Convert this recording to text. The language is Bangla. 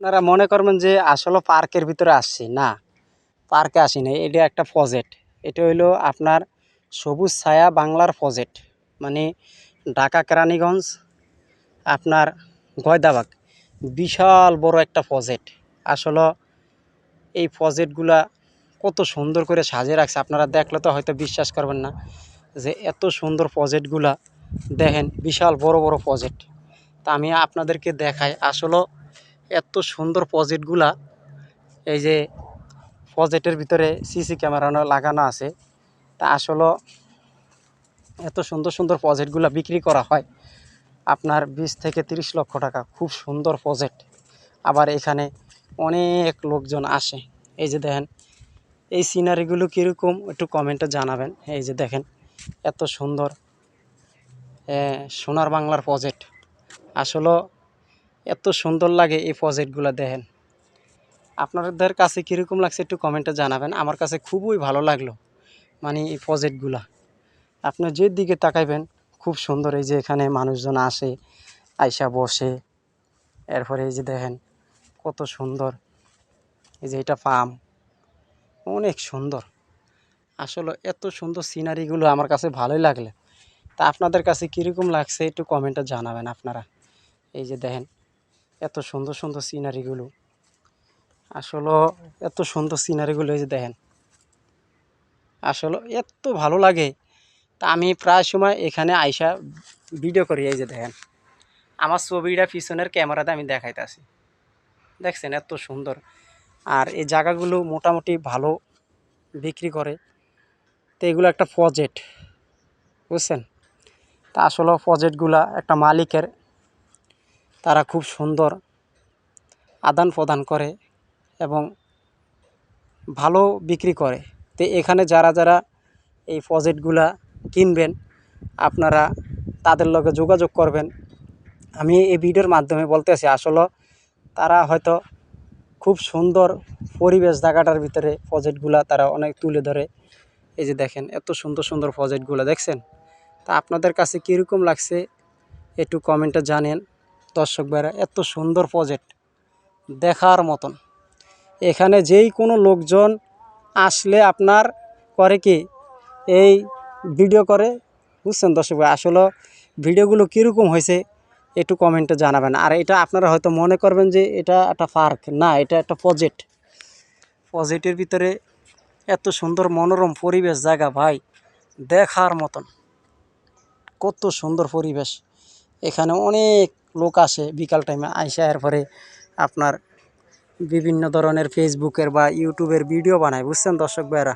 আপনারা মনে করবেন যে আসলে পার্কের ভিতরে আসছি, না। পার্কে আসি না এটা একটা প্রজেক্ট এটা হইল আপনার সবুজ ছায়া বাংলার প্রজেক্ট মানে ঢাকা কেরানীগঞ্জ, আপনার গয়দাবাগ। বিশাল বড় একটা প্রজেক্ট আসলে এই প্রজেক্টগুলা কত সুন্দর করে সাজিয়ে রাখছে। আপনারা দেখলে তো হয়তো বিশ্বাস করবেন না যে এত সুন্দর প্রজেক্টগুলা দেখেন বিশাল বড় বড় প্রজেক্ট তা আমি আপনাদেরকে দেখাই, আসলে এত সুন্দর প্রজেক্টগুলা। এই যে প্রজেক্টের ভিতরে সিসি ক্যামেরা লাগানো আছে। তা আসলে এত সুন্দর সুন্দর প্রজেক্টগুলো বিক্রি করা হয়। আপনার বিশ থেকে তিরিশ লক্ষ টাকা, খুব সুন্দর প্রজেক্ট। আবার এখানে অনেক লোকজন আসে। এই যে দেখেন, এই সিনারিগুলো কীরকম একটু কমেন্টে জানাবেন। এই যে দেখেন, এত সুন্দর সোনার বাংলার প্রজেক্ট। আসলে এত সুন্দর লাগে এই প্রজেক্টগুলো দেখেন। আপনাদের কাছে কীরকম লাগছে একটু কমেন্টে জানাবেন। আমার কাছে খুবই ভালো লাগল মানে এই প্রজেক্টগুলা আপনি যে দিকে তাকাইবেন, খুব সুন্দর এই যে এখানে মানুষজন আসে, আইসা বসে। এরপরে এই যে দেখেন, কত সুন্দর। এই যে এটা ফার্ম অনেক সুন্দর। আসলে এত সুন্দর সিনারিগুলো আমার কাছে ভালোই লাগলে। তা আপনাদের কাছে কীরকম লাগছে একটু কমেন্টে জানাবেন আপনারা। এই যে দেখেন এত সুন্দর সুন্দর সিনারিগুলো আসলে এত সুন্দর সিনারিগুলো এই যে দেখেন। আসলে এত ভালো লাগে। তা আমি প্রায় সময় এখানে আইসা ভিডিও করি, এই যে দেখেন। আমার ছবিটা পিছনের ক্যামেরাতে আমি দেখাইতেছি। দেখছেন এত সুন্দর। আর এই জায়গাগুলো মোটামুটি ভালো বিক্রি করে। তো এগুলো একটা প্রজেক্ট বুঝছেন? তা আসলে প্রজেক্টগুলা একটা মালিকের তারা খুব সুন্দর আদান প্রদান করে এবং ভালো বিক্রি করে। তো এখানে যারা যারা এই প্রজেক্টগুলা কিনবেন, আপনারা তাদের লগে যোগাযোগ করবেন। আমি এই ভিডিওর মাধ্যমে বলতে বলতেছি, আসলে তারা হয়তো খুব সুন্দর পরিবেশ জায়গাটার ভিতরে প্রজেক্টগুলা তারা অনেক তুলে ধরে। এই যে দেখেন, এত সুন্দর সুন্দর প্রজেক্টগুলো, দেখছেন? তা আপনাদের কাছে কীরকম লাগছে, একটু কমেন্টে জানেন। দর্শক ভাইরা, এত সুন্দর প্রজেক্ট দেখার মতন। এখানে যেই কোনো লোকজন আসলে আপনার করে কি এই ভিডিও করে, বুঝছেন দর্শক ভাই? আসলে ভিডিওগুলো কীরকম হয়েছে একটু কমেন্টে জানাবেন। আর এটা আপনারা হয়তো মনে করবেন যে এটা একটা পার্ক না, এটা একটা প্রজেক্ট প্রজেক্টের ভিতরে এত সুন্দর মনোরম পরিবেশ জায়গা ভাই, দেখার মতন। কত সুন্দর পরিবেশ। এখানে অনেক লোক আসে বিকাল টাইমে আইসা এরপরে আপনার বিভিন্ন ধরনের ফেসবুকের বা ইউটিউবের ভিডিও বানায়, বুঝছেন দর্শক ভাইরা